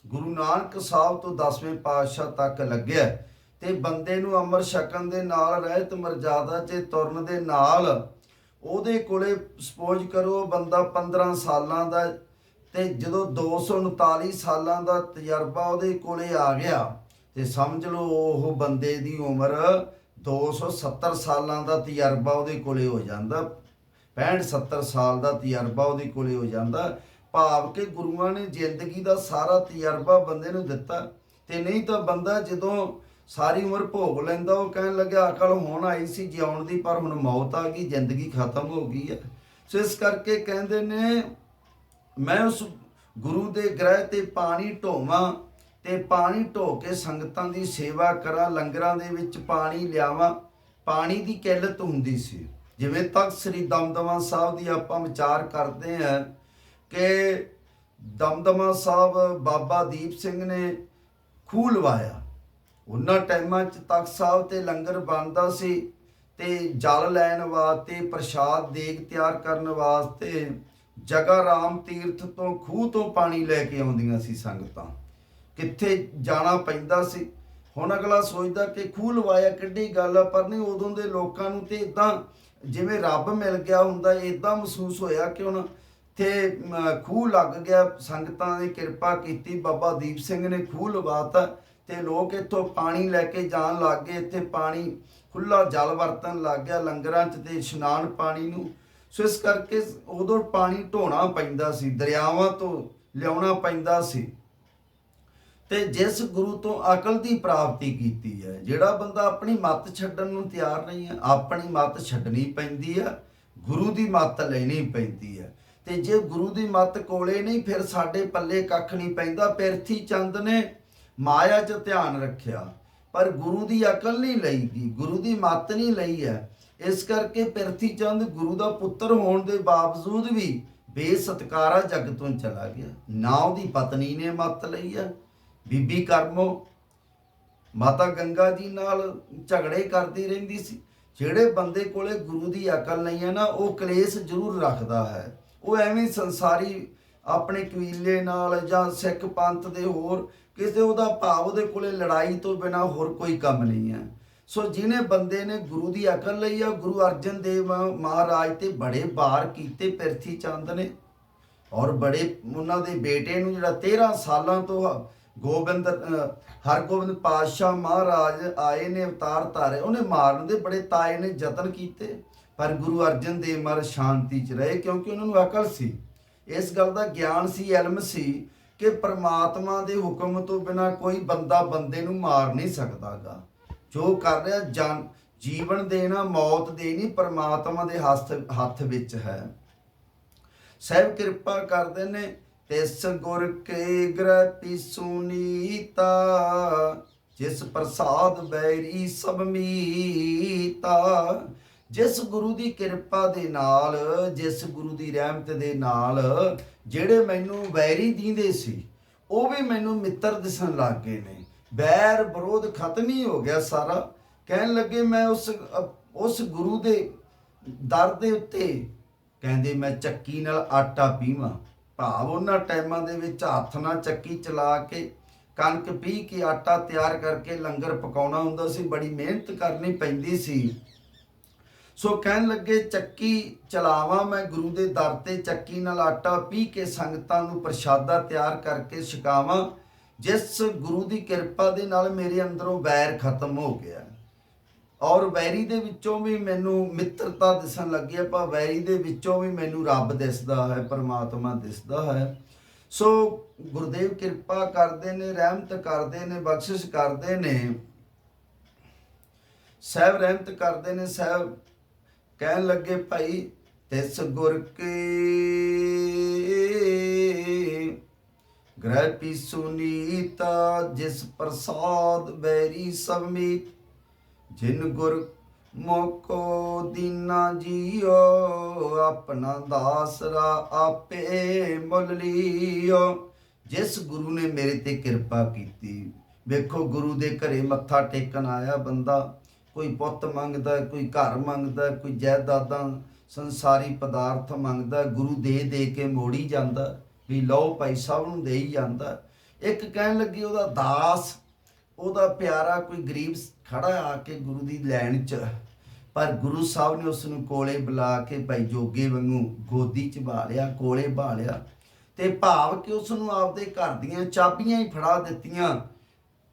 ਗੁਰੂ ਨਾਨਕ ਸਾਹਿਬ ਤੋਂ 10ਵੇਂ ਪਾਤਸ਼ਾਹ ਤੱਕ ਲੱਗਿਆ। ਤੇ ਬੰਦੇ ਨੂੰ ਅਮਰ ਛਕਣ ਦੇ ਨਾਲ, ਰਹਿਤ ਮਰਜ਼ਾਦਾ 'ਚ ਤੁਰਨ ਦੇ ਨਾਲ ਉਹਦੇ ਕੋਲੇ ਸਪੋਜ਼ ਕਰੋ ਬੰਦਾ 15 ਸਾਲਾਂ ਦਾ, ਤੇ ਜਦੋਂ 239 ਸਾਲਾਂ ਦਾ ਤਜਰਬਾ ਉਹਦੇ ਕੋਲੇ ਆ ਗਿਆ। ਤੇ ਸਮਝ ਲਓ ਉਹ ਬੰਦੇ ਦੀ ਉਮਰ 270 ਸਾਲਾਂ ਦਾ ਤਜਰਬਾ ਉਹਦੇ ਕੋਲੇ ਹੋ ਜਾਂਦਾ 65 70 ਸਾਲ ਦਾ ਤਜਰਬਾ ਉਹਦੇ ਕੋਲੇ ਹੋ ਜਾਂਦਾ, ਭਾਵ ਕਿ ਗੁਰੂਆਂ ਨੇ ਜ਼ਿੰਦਗੀ ਦਾ ਸਾਰਾ ਤਜਰਬਾ ਬੰਦੇ ਨੂੰ ਦਿੱਤਾ ਤੇ ਨਹੀਂ ਤਾਂ ਬੰਦਾ ਜਦੋਂ ਸਾਰੀ ਉਮਰ ਭੋਗ ਲੈਂਦਾ, ਉਹ ਕਹਿਣ ਲੱਗਾ ਅਕਲ ਹੁਣ ਆਈ ਸੀ ਜਿਉਣ ਦੀ, ਪਰ ਹੁਣ ਮੌਤ ਆ ਗਈ, ਜ਼ਿੰਦਗੀ ਖਤਮ ਹੋ ਗਈ ਹੈ। ਸੋ ਇਸ ਕਰਕੇ ਕਹਿੰਦੇ ਨੇ, ਮੈਂ ਉਸ ਗੁਰੂ ਦੇ ਗ੍ਰਹਿ ਤੇ ਪਾਣੀ ਢੋਵਾਂ ਤੇ ਪਾਣੀ ਢੋ ਕੇ ਸੰਗਤਾਂ ਦੀ ਸੇਵਾ ਕਰਾਂ, ਲੰਗਰਾਂ ਦੇ ਵਿੱਚ ਪਾਣੀ ਲਿਆਵਾਂ। ਪਾਣੀ ਦੀ ਕਿੱਲਤ ਹੁੰਦੀ ਸੀ। ਜਿਵੇਂ ਤੱਕ ਸ੍ਰੀ ਦਮਦਮਾ ਸਾਹਿਬ ਦੀ ਆਪਾਂ ਵਿਚਾਰ ਕਰਦੇ ਹਾਂ ਕਿ ਦਮਦਮਾ ਸਾਹਿਬ ਬਾਬਾ ਦੀਪ ਸਿੰਘ ਨੇ ਖੂਹ ਲਵਾਇਆ। ਉਹਨਾਂ ਟਾਈਮਾਂ 'ਚ ਤਖਤ ਸਾਹਿਬ ਤੇ ਲੰਗਰ ਬਣਦਾ ਸੀ ਤੇ ਜਲ ਲੈਣ ਵਾਸਤੇ, ਪ੍ਰਸ਼ਾਦ ਦੇਗ ਤਿਆਰ ਕਰਨ ਵਾਸਤੇ ਜਗਾ ਰਾਮ ਤੀਰਥ ਤੋਂ ਖੂਹ ਤੋਂ ਪਾਣੀ ਲੈ ਕੇ ਆਉਂਦੀਆਂ ਸੀ ਸੰਗਤਾਂ। ਕਿੱਥੇ ਜਾਣਾ ਪੈਂਦਾ ਸੀ। ਹੁਣ ਅਗਲਾ ਸੋਚਦਾ ਕਿ ਖੂਹ ਲਵਾਇਆ ਕਿੱਡੀ ਗੱਲ ਆ, ਪਰ ਨਹੀਂ, ਉਦੋਂ ਦੇ ਲੋਕਾਂ ਨੂੰ ਤੇ ਇਦਾਂ ਜਿਵੇਂ ਰੱਬ ਮਿਲ ਗਿਆ ਹੁੰਦਾ ਇਦਾਂ ਮਹਿਸੂਸ ਹੋਇਆ ਕਿ ਹੁਣ ਤੇ ਖੂਹ ਲੱਗ ਗਿਆ। ਸੰਗਤਾਂ ਨੇ ਕਿਰਪਾ ਕੀਤੀ, ਬਾਬਾ ਦੀਪ ਸਿੰਘ ਨੇ ਖੂਹ ਲਵਾਤਾ ਤੇ ਲੋਕ ਇੱਥੋਂ ਪਾਣੀ ਲੈ ਕੇ ਜਾਣ ਲੱਗ ਗਏ। ਇੱਥੇ ਪਾਣੀ ਖੁੱਲਾ ਜਲ ਵਰਤਣ ਲੱਗ ਗਿਆ ਲੰਗਰਾਂ 'ਚ ਤੇ ਇਸ਼ਨਾਨ ਪਾਣੀ ਨੂੰ। ਸੋ ਇਸ ਕਰਕੇ ਉਦੋਂ ਪਾਣੀ ਢੋਣਾ ਪੈਂਦਾ ਸੀ, ਦਰਿਆਵਾਂ ਤੋਂ ਲਿਆਉਣਾ ਪੈਂਦਾ ਸੀ। ਤੇ ਜਿਸ ਗੁਰੂ ਤੋਂ ਅਕਲ ਦੀ ਪ੍ਰਾਪਤੀ ਕੀਤੀ ਹੈ, ਜਿਹੜਾ ਬੰਦਾ ਆਪਣੀ ਮੱਤ ਛੱਡਣ ਨੂੰ ਤਿਆਰ ਨਹੀਂ ਹੈ, ਆਪਣੀ ਮੱਤ ਛੱਡਣੀ ਪੈਂਦੀ ਹੈ, ਗੁਰੂ ਦੀ ਮੱਤ ਲੈਣੀ ਪੈਂਦੀ ਹੈ। ਤੇ ਜੇ ਗੁਰੂ ਦੀ ਮੱਤ ਕੋਲੇ ਨਹੀਂ, ਫਿਰ ਸਾਡੇ ਪੱਲੇ ਕੱਖ ਨਹੀਂ ਪੈਂਦਾ ਪਿਰਥੀ ਚੰਦ ਨੇ ਮਾਇਆ 'ਚ ਧਿਆਨ ਰੱਖਿਆ। ਪਰ ਗੁਰੂ ਦੀ ਅਕਲ ਨਹੀਂ ਲਈਗੀ, ਗੁਰੂ ਦੀ ਮੱਤ ਨਹੀਂ ਲਈ ਹੈ। ਇਸ ਕਰਕੇ ਪਿਰਥੀ ਚੰਦ ਗੁਰੂ ਦਾ ਪੁੱਤਰ ਹੋਣ ਦੇ ਬਾਵਜੂਦ ਵੀ ਬੇਸਤਕਾਰਾ ਜਗ ਤੋਂ ਚਲਾ ਗਿਆ। ਨਾ ਉਹਦੀ ਪਤਨੀ ਨੇ ਮੱਤ ਲਈ ਹੈ ਬੀਬੀ ਕਰਮੋ, ਮਾਤਾ ਗੰਗਾ ਜੀ ਨਾਲ ਝਗੜੇ ਕਰਦੀ ਰਹਿੰਦੀ ਸੀ। ਜਿਹੜੇ ਬੰਦੇ ਕੋਲੇ ਗੁਰੂ ਦੀ ਅਕਲ ਨਹੀਂ ਹੈ ਨਾ, ਉਹ ਕਲੇਸ਼ ਜ਼ਰੂਰ ਰੱਖਦਾ ਹੈ। ਉਹ ਐਵੇਂ ਸੰਸਾਰੀ ਆਪਣੇ ਕਬੀਲੇ ਨਾਲ ਜਾਂ ਸਿੱਖ ਪੰਥ ਦੇ ਹੋਰ ਕਿਸੇ ਉਹਦਾ ਭਾਵ ਉਹਦੇ ਕੋਲੇ ਲੜਾਈ ਤੋਂ ਬਿਨਾ ਹੋਰ ਕੋਈ ਕੰਮ ਨਹੀਂ ਹੈ। ਸੋ ਜਿਹਨੇ ਬੰਦੇ ਨੇ ਗੁਰੂ ਦੀ ਅਕਲ ਲਈ ਆ, ਗੁਰੂ ਅਰਜਨ ਦੇਵ ਮਹਾਰਾਜ ਤੇ ਬੜੇ ਬਾਰ ਕੀਤੇ ਪਿਰਥੀ ਚੰਦ ਨੇ। ਔਰ ਬੜੇ ਉਹਨਾਂ ਦੇ ਬੇਟੇ ਨੂੰ ਜਿਹੜਾ 13 ਸਾਲਾਂ ਤੋਂ ਗੋਬਿੰਦ ਹਰਗੋਬਿੰਦ ਪਾਤਸ਼ਾਹ ਮਹਾਰਾਜ ਆਏ ਨੇ ਅਵਤਾਰ ਧਾਰੇ। ਉਹਨੇ ਮਾਰਨ ਦੇ ਬੜੇ ਤਾਏ ਨੇ ਯਤਨ ਕੀਤੇ, ਪਰ ਗੁਰੂ ਅਰਜਨ ਦੇਵ ਮਹਾਰਾਜ ਸ਼ਾਂਤੀ ਚ ਰਹੇ ਕਿਉਂਕਿ ਉਹਨਾਂ ਨੂੰ ਅਕਲ ਸੀ। ਇਸ ਗੱਲ ਦਾ ਗਿਆਨ ਸੀ, ਇਲਮ ਸੀ ਕਿ ਪ੍ਰਮਾਤਮਾ ਦੇ ਹੁਕਮ ਤੋਂ ਬਿਨਾ ਕੋਈ ਬੰਦਾ ਬੰਦੇ ਨੂੰ ਮਾਰ ਨਹੀਂ ਸਕਦਾਗਾ। ਜੋ ਕਰ ਰਿਹਾ, ਜਨ, ਜੀਵਨ ਦੇਣਾ, ਮੌਤ ਦੇਣੀ ਪ੍ਰਮਾਤਮਾ ਦੇ ਹੱਥ ਹੱਥ ਵਿੱਚ ਹੈ। ਸਹਿਬ ਕਿਰਪਾ ਕਰਦੇ ਨੇ ਤਿਸ ਗੁਰ ਕੇ ਗ੍ਰਹਿ ਸੁਨੀਤਾ, ਜਿਸ ਪ੍ਰਸਾਦ ਬੈਰੀ ਸਭ ਮੀਤਾ। ਜਿਸ ਗੁਰੂ ਦੀ ਕਿਰਪਾ ਦੇ ਨਾਲ, ਜਿਸ ਗੁਰੂ ਦੀ ਰਹਿਮਤ ਦੇ ਨਾਲ, ਜਿਹੜੇ ਮੈਨੂੰ ਵੈਰੀ ਦੀਂਦੇ ਸੀ, ਉਹ ਵੀ ਮੈਨੂੰ ਮਿੱਤਰ ਦਿਸਣ ਲੱਗ ਗਏ ਨੇ। ਬੈਰ ਵਿਰੋਧ ਖਤਮ ਹੀ ਹੋ ਗਿਆ ਸਾਰਾ। ਕਹਿਣ ਲੱਗੇ ਮੈਂ ਉਸ ਉਸ ਗੁਰੂ ਦੇ ਦਰ ਦੇ ਉੱਤੇ, ਕਹਿੰਦੇ ਮੈਂ ਚੱਕੀ ਨਾਲ ਆਟਾ ਪੀਵਾਂ। ਭਾਵ ਉਹਨਾਂ ਟਾਈਮਾਂ ਦੇ ਵਿੱਚ ਹੱਥ ਨਾਲ ਚੱਕੀ ਚਲਾ ਕੇ, ਕਣਕ ਪੀ ਕੇ ਆਟਾ ਤਿਆਰ ਕਰਕੇ ਲੰਗਰ ਪਕਾਉਣਾ ਹੁੰਦਾ ਸੀ, ਬੜੀ ਮਿਹਨਤ ਕਰਨੀ ਪੈਂਦੀ ਸੀ। ਸੋ ਕਹਿਣ ਲੱਗੇ, ਚੱਕੀ ਚਲਾਵਾਂ, ਮੈਂ ਗੁਰੂ ਦੇ ਦਰ ਤੇ ਚੱਕੀ ਨਾਲ ਆਟਾ ਪੀ ਕੇ ਸੰਗਤਾਂ ਨੂੰ ਪ੍ਰਸ਼ਾਦਾ ਤਿਆਰ ਕਰਕੇ ਛਕਾਵਾਂ, ਜਿਸ ਗੁਰੂ ਦੀ ਕਿਰਪਾ ਦੇ ਨਾਲ ਮੇਰੇ ਅੰਦਰੋਂ ਵੈਰ ਖਤਮ ਹੋ ਗਿਆ। ਔਰ ਵੈਰੀ ਦੇ ਵਿੱਚੋਂ ਵੀ ਮੈਨੂੰ ਮਿੱਤਰਤਾ ਦਿਸਣ ਲੱਗੀ ਹੈ, ਪਰ ਵੈਰੀ ਦੇ ਵਿੱਚੋਂ ਵੀ ਮੈਨੂੰ ਰੱਬ ਦਿਸਦਾ ਹੈ, ਪਰਮਾਤਮਾ ਦਿਸਦਾ ਹੈ। ਸੋ ਗੁਰਦੇਵ ਕਿਰਪਾ ਕਰਦੇ ਨੇ, ਰਹਿਮਤ ਕਰਦੇ ਨੇ, ਬਖਸ਼ਿਸ਼ ਕਰਦੇ ਨੇ। ਸਹਿਬ ਰਹਿਮਤ ਕਰਦੇ ਨੇ, ਸਹਿਬ ਕਹਿਣ ਲੱਗੇ, ਭਾਈ, ਤਿਸ ਗੁਰ ਕੇ ਗ੍ਰਹਿ ਪੀ ਸੁਨੀਤਾ ਜਿਸ ਪ੍ਰਸਾਦ ਬੈਰੀ ਸਭ ਮੀਤ ਜਿਨ ਗੁਰ ਮੋਕੋ ਦੀਨਾ ਜੀਓ, ਆਪਣਾ ਦਾਸਰਾ ਆਪੇ ਮੁੱਲ ਲਿਓ। ਜਿਸ ਗੁਰੂ ਨੇ ਮੇਰੇ ਤੇ ਕਿਰਪਾ ਕੀਤੀ, ਵੇਖੋ ਗੁਰੂ ਦੇ ਘਰੇ ਮੱਥਾ ਟੇਕਣ ਆਇਆ ਬੰਦਾ। ਕੋਈ ਪੁੱਤ ਮੰਗਦਾ, ਕੋਈ ਘਰ ਮੰਗਦਾ, ਕੋਈ ਜਾਇਦਾਦਾਂ ਸੰਸਾਰੀ ਪਦਾਰਥ ਮੰਗਦਾ, ਗੁਰੂ ਦੇ ਦੇ ਕੇ ਮੋੜੀ ਜਾਂਦਾ, ਵੀ ਲਓ ਭਾਈ ਸਾਹਿਬ ਨੂੰ ਦੇਈ ਜਾਂਦਾ। ਇੱਕ ਕਹਿਣ ਲੱਗੀ, ਉਹਦਾ ਦਾਸ ਉਹਦਾ ਪਿਆਰਾ ਕੋਈ ਗਰੀਬ ਖੜਾ ਆ ਕੇ ਗੁਰੂ ਦੀ ਲੈਣ ਚ, ਪਰ ਗੁਰੂ ਸਾਹਿਬ ਨੇ ਉਸ ਨੂੰ ਕੋਲੇ ਬੁਲਾ ਕੇ ਭਾਈ ਜੋਗੇ ਵਾਂਗੂ ਗੋਦੀ ਚ ਬਾ ਲਿਆ ਕੋਲੇ ਬਾ ਲਿਆ ਤੇ ਭਾਵ ਕਿ ਉਸ ਨੂੰ ਆਪਦੇ ਘਰ ਦੀਆਂ ਚਾਬੀਆਂ ਹੀ ਫੜਾ ਦਿੱਤੀਆਂ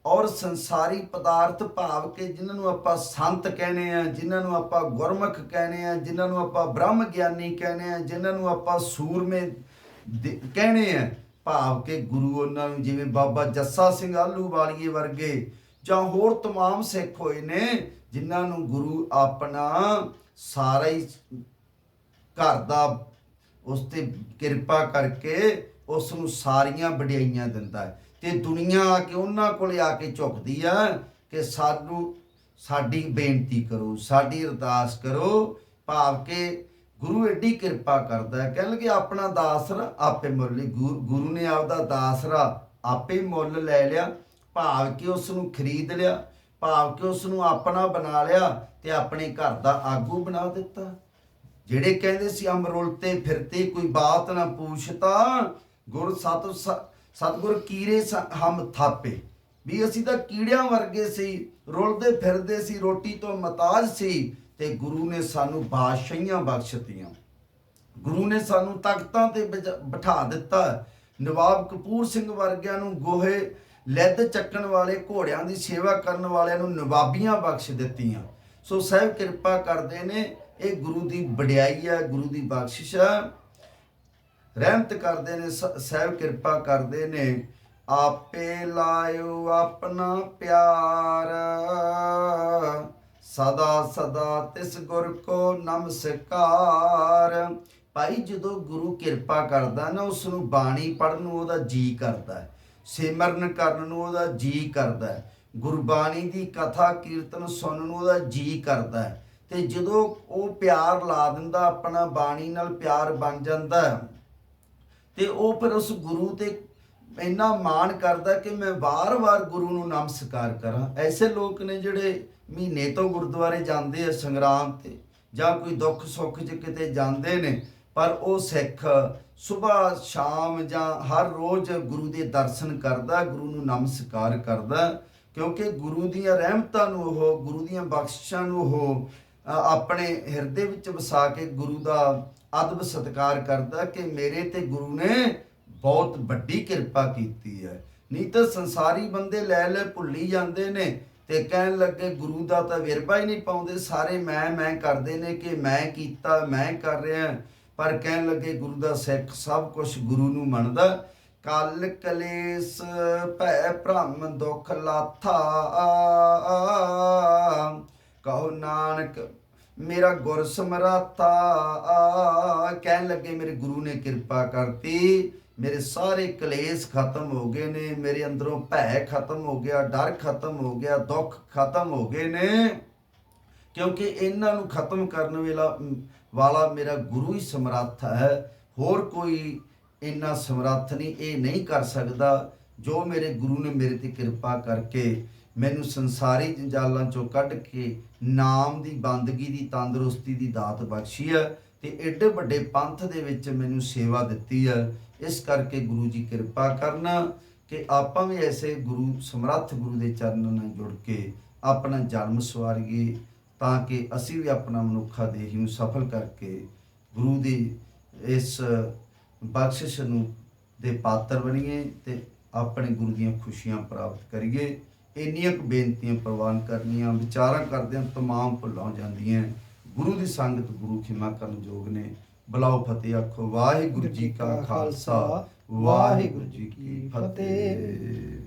ਔਰ ਸੰਸਾਰੀ ਪਦਾਰਥ ਭਾਵ ਕਿ ਜਿਨ੍ਹਾਂ ਨੂੰ ਆਪਾਂ ਸੰਤ ਕਹਿੰਦੇ ਆ, ਜਿਨ੍ਹਾਂ ਨੂੰ ਆਪਾਂ ਗੁਰਮੁਖ ਕਹਿੰਦੇ ਆ, ਜਿਨ੍ਹਾਂ ਨੂੰ ਆਪਾਂ ਬ੍ਰਹਮ ਗਿਆਨੀ ਕਹਿੰਦੇ ਆ, ਜਿਨ੍ਹਾਂ ਨੂੰ ਆਪਾਂ ਸੂਰਮੇ ਦੇ- ਕਹਿੰਦੇ ਆ ਭਾਵ ਕਿ ਗੁਰੂ ਉਹਨਾਂ ਨੂੰ ਜਿਵੇਂ ਬਾਬਾ ਜੱਸਾ ਸਿੰਘ ਆਲੂ ਵਾਲੀਏ ਵਰਗੇ ਜਾਂ ਹੋਰ तमाम ਸਿੱਖ ਹੋਏ ਨੇ ਜਿਨ੍ਹਾਂ ਨੂੰ ਗੁਰੂ ਆਪਣਾ ਸਾਰਾ ਹੀ ਘਰ ਦਾ ਉਸ ਤੇ ਕਿਰਪਾ ਕਰਕੇ ਉਸ ਨੂੰ ਸਾਰੀਆਂ ਵਡਿਆਈਆਂ ਦਿੰਦਾ ਹੈ ਤੇ ਦੁਨੀਆ ਆ ਕੇ ਉਹਨਾਂ ਕੋਲੇ ਆ ਕੇ ਝੁਕਦੀ ਆ ਕਿ ਸਾਨੂੰ ਸਾਡੀ ਬੇਨਤੀ ਕਰੋ ਸਾਡੀ ਅਰਦਾਸ ਕਰੋ ਭਾਵ ਕਿ ਗੁਰੂ ਐਡੀ ਕਿਰਪਾ ਕਰਦਾ ਹੈ। ਕਹਿਣ ਲੱਗੇ, ਆਪਣਾ ਦਾਸਰਾ ਆਪੇ ਮੁੱਲ ਲਈ। ਗੁਰੂ ਗੁਰੂ ਨੇ ਆਪਦਾ ਦਾਸਰਾ ਆਪੇ ਮੁੱਲ ਲੈ ਲਿਆ। ਭਾਵ ਕਿ ਉਸ ਨੂੰ ਖਰੀਦ ਲਿਆ, ਭਾਵ ਕਿ ਉਸ ਨੂੰ ਆਪਣਾ ਬਣਾ ਲਿਆ ਤੇ ਆਪਣੇ ਘਰ ਦਾ ਆਗੂ ਬਣਾ ਦਿੱਤਾ। ਜਿਹੜੇ ਕਹਿੰਦੇ ਸੀ ਅਮਰੁਲ ਤੇ ਫਿਰਤੇ, ਕੋਈ ਬਾਤ ਨਾ ਪੁੱਛਤਾ ਗੁਰ ਸਤ, ਸ- ਸਤਿਗੁਰ ਕੀਰੇ ਹਮ ਥਾਪੇ। ਵੀ ਅਸੀਂ ਤਾਂ ਕੀੜਿਆਂ ਵਰਗੇ ਸੀ, ਰੁਲਦੇ ਫਿਰਦੇ ਸੀ, ਰੋਟੀ ਤੋਂ ਮਤਾਜ ਸੀ। ਤੇ ਗੁਰੂ ਨੇ ਸਾਨੂੰ ਬਾਦਸ਼ਾਹੀਆਂ ਬਖਸ਼ਤੀਆਂ। ਗੁਰੂ ਨੇ ਸਾਨੂੰ ਤਖਤਾਂ ਤੇ ਬਿਠਾ ਦਿੱਤਾ। ਨਵਾਬ ਕਪੂਰ ਸਿੰਘ ਵਰਗਿਆਂ ਨੂੰ ਗੋਹੇ, ਲੈਦ ਚੱਕਣ ਵਾਲੇ, ਘੋੜਿਆਂ ਦੀ ਸੇਵਾ ਕਰਨ ਵਾਲਿਆਂ ਨੂੰ ਨਵਾਬੀਆਂ ਬਖਸ਼ ਦਿੱਤੀਆਂ। ਸੋ ਸਹਿਬ ਕਿਰਪਾ ਕਰਦੇ ਨੇ, ਇਹ ਗੁਰੂ ਦੀ ਵਡਿਆਈ ਹੈ ਗੁਰੂ ਦੀ ਬਖਸ਼ਿਸ਼ ਹੈ ਰਹਿਮਤ ਕਰਦੇ ਨੇ ਸਹਿਬ ਕਿਰਪਾ ਕਰਦੇ ਨੇ। ਆਪੇ ਲਾਇਓ ਆਪਣਾ ਪਿਆਰ। ਸਦਾ ਸਦਾ ਤਿਸ ਗੁਰ ਕੋ ਨਮਸਕਾਰ ਭਾਈ ਜਦੋਂ ਗੁਰੂ ਕਿਰਪਾ ਕਰਦਾ ਨਾ ਉਸ ਨੂੰ ਬਾਣੀ ਪੜਨ ਨੂੰ ਉਹਦਾ ਜੀ ਕਰਦਾ ਹੈ, ਸਿਮਰਨ ਕਰਨ ਨੂੰ ਉਹਦਾ ਜੀ ਕਰਦਾ ਹੈ, ਗੁਰਬਾਣੀ ਦੀ ਕਥਾ ਕੀਰਤਨ ਸੁਣਨ ਨੂੰ ਉਹਦਾ ਜੀ ਕਰਦਾ ਹੈ। ਤੇ ਜਦੋਂ ਉਹ ਪਿਆਰ ਲਾ ਦਿੰਦਾ, ਆਪਣਾ ਬਾਣੀ ਨਾਲ ਪਿਆਰ ਬਣ ਜਾਂਦਾ ਤੇ ਉਹ ਫਿਰ ਉਸ ਗੁਰੂ ਤੇ ਇੰਨਾ ਮਾਣ ਕਰਦਾ ਕਿ ਮੈਂ ਵਾਰ-ਵਾਰ ਗੁਰੂ ਨੂੰ ਨਮਸਕਾਰ ਕਰਾਂ। ਐਸੇ ਲੋਕ ਨੇ ਜਿਹੜੇ ਮਹੀਨੇ ਤੋਂ ਗੁਰਦੁਆਰੇ ਜਾਂਦੇ ਆ ਸੰਗਰਾਮ ਤੇ, ਜਾਂ ਕੋਈ ਦੁੱਖ ਸੁੱਖ 'ਚ ਕਿਤੇ ਜਾਂਦੇ ਨੇ, ਪਰ ਉਹ ਸਿੱਖ ਸਵੇਰ ਸ਼ਾਮ ਜਾਂ ਹਰ ਰੋਜ਼ ਗੁਰੂ ਦੇ ਦਰਸ਼ਨ ਕਰਦਾ, ਗੁਰੂ ਨੂੰ ਨਮਸਕਾਰ ਕਰਦਾ, ਕਿਉਂਕਿ ਗੁਰੂ ਦੀਆਂ ਰਹਿਮਤਾਂ ਨੂੰ ਉਹ, ਗੁਰੂ ਦੀਆਂ ਬਖਸ਼ਿਸ਼ਾਂ ਨੂੰ ਉਹ ਆਪਣੇ ਹਿਰਦੇ ਵਿੱਚ ਵਸਾ ਕੇ ਗੁਰੂ ਦਾ ਅਦਬ ਸਤਿਕਾਰ ਕਰਦਾ ਕਿ ਮੇਰੇ ਤੇ ਗੁਰੂ ਨੇ ਬਹੁਤ ਵੱਡੀ ਕਿਰਪਾ ਕੀਤੀ ਹੈ। ਨਹੀਂ ਤਾਂ ਸੰਸਾਰੀ ਬੰਦੇ ਲੈ ਲੈ ਭੁੱਲੀ ਜਾਂਦੇ ਨੇ ਤੇ ਕਹਿਣ ਲੱਗੇ, ਗੁਰੂ ਦਾ ਤਾਂ ਵਿਰਪਾ ਹੀ ਨਹੀਂ ਪਾਉਂਦੇ। ਸਾਰੇ ਮੈਂ ਮੈਂ ਕਰਦੇ ਨੇ ਕਿ ਮੈਂ ਕੀਤਾ, ਮੈਂ ਕਰ ਰਿਹਾ ਪਰ ਕਹਿਣ ਲੱਗੇ, ਗੁਰੂ ਦਾ ਸਿੱਖ ਸਭ ਕੁਝ ਗੁਰੂ ਨੂੰ ਮੰਨਦਾ ਕਲ ਕਲੇਸ਼ ਭੈ ਭ੍ਰਮ ਦੁਖ ਲਾਥਾ। ਕਹੋ ਨਾਨਕ, ਮੇਰਾ ਗੁਰ ਸਮਰਾਤਾ ਕਹਿਣ ਲੱਗੇ, ਮੇਰੇ ਗੁਰੂ ਨੇ ਕਿਰਪਾ ਕਰਤੀ। ਮੇਰੇ ਸਾਰੇ ਕਲੇਸ਼ ਖਤਮ ਹੋ ਗਏ ਨੇ, ਮੇਰੇ ਅੰਦਰੋਂ ਭੈ ਖਤਮ ਹੋ ਗਿਆ, ਡਰ ਖਤਮ ਹੋ ਗਿਆ, ਦੁੱਖ ਖਤਮ ਹੋ ਗਏ ਨੇ। ਕਿਉਂਕਿ ਇਹਨਾਂ ਨੂੰ ਖਤਮ ਕਰਨ ਵੇਲਾ ਵਾਲਾ ਮੇਰਾ ਗੁਰੂ ਹੀ ਸਮਰੱਥ ਹੈ। ਹੋਰ ਕੋਈ ਇੰਨਾ ਸਮਰੱਥ ਨਹੀਂ, ਇਹ ਨਹੀਂ ਕਰ ਸਕਦਾ ਜੋ ਮੇਰੇ ਗੁਰੂ ਨੇ ਮੇਰੇ ਤੇ ਕਿਰਪਾ ਕਰਕੇ ਮੈਨੂੰ ਸੰਸਾਰੀ ਜੰਜਾਲਾਂ ਚੋਂ ਕੱਢ ਕੇ ਨਾਮ ਦੀ ਬੰਦਗੀ ਦੀ, ਤੰਦਰੁਸਤੀ ਦੀ ਦਾਤ ਬਖਸ਼ੀ ਹੈ। ਤੇ ਐਡੇ ਵੱਡੇ ਪੰਥ ਦੇ ਵਿੱਚ ਮੈਨੂੰ ਸੇਵਾ ਦਿੱਤੀ ਹੈ ਇਸ ਕਰਕੇ ਗੁਰੂ ਜੀ ਕਿਰਪਾ ਕਰਨਾ ਕਿ ਆਪਾਂ ਵੀ ਐਸੇ ਗੁਰੂ, ਸਮਰੱਥ ਗੁਰੂ ਦੇ ਚਰਨਾਂ ਨਾਲ ਜੁੜ ਕੇ ਆਪਣਾ ਜਨਮ ਸਵਾਰੀਏ ਤਾਂ ਕਿ ਅਸੀਂ ਵੀ ਆਪਣਾ ਮਨੁੱਖਾ ਦੇਹ ਨੂੰ ਸਫਲ ਕਰਕੇ ਗੁਰੂ ਦੀ ਇਸ ਬਖਸ਼ਿਸ਼ ਨੂੰ ਦੇ ਪਾਤਰ ਬਣੀਏ ਤੇ ਆਪਣੇ ਗੁਰੂ ਦੀਆਂ ਖੁਸ਼ੀਆਂ ਪ੍ਰਾਪਤ ਕਰੀਏ। ਇੰਨੀਆਂ ਕੁ ਬੇਨਤੀਆਂ ਪ੍ਰਵਾਨ ਕਰਨੀਆਂ, ਵਿਚਾਰਾਂ ਕਰਦਿਆਂ ਤਮਾਮ ਭੁੱਲਾਂ ਜਾਂਦੀਆਂ। ਗੁਰੂ ਦੀ ਸੰਗਤ ਗੁਰੂ ਖਿਮਾ ਕਰਨ ਯੋਗ ਨੇ। ਬਲਾਓ ਫਤਿਹ ਆਖੋ ਵਾਹਿਗੁਰੂ ਜੀ ਕਾ ਖਾਲਸਾ। ਵਾਹਿਗੁਰੂ ਜੀ ਕੀ ਫਤਿਹ।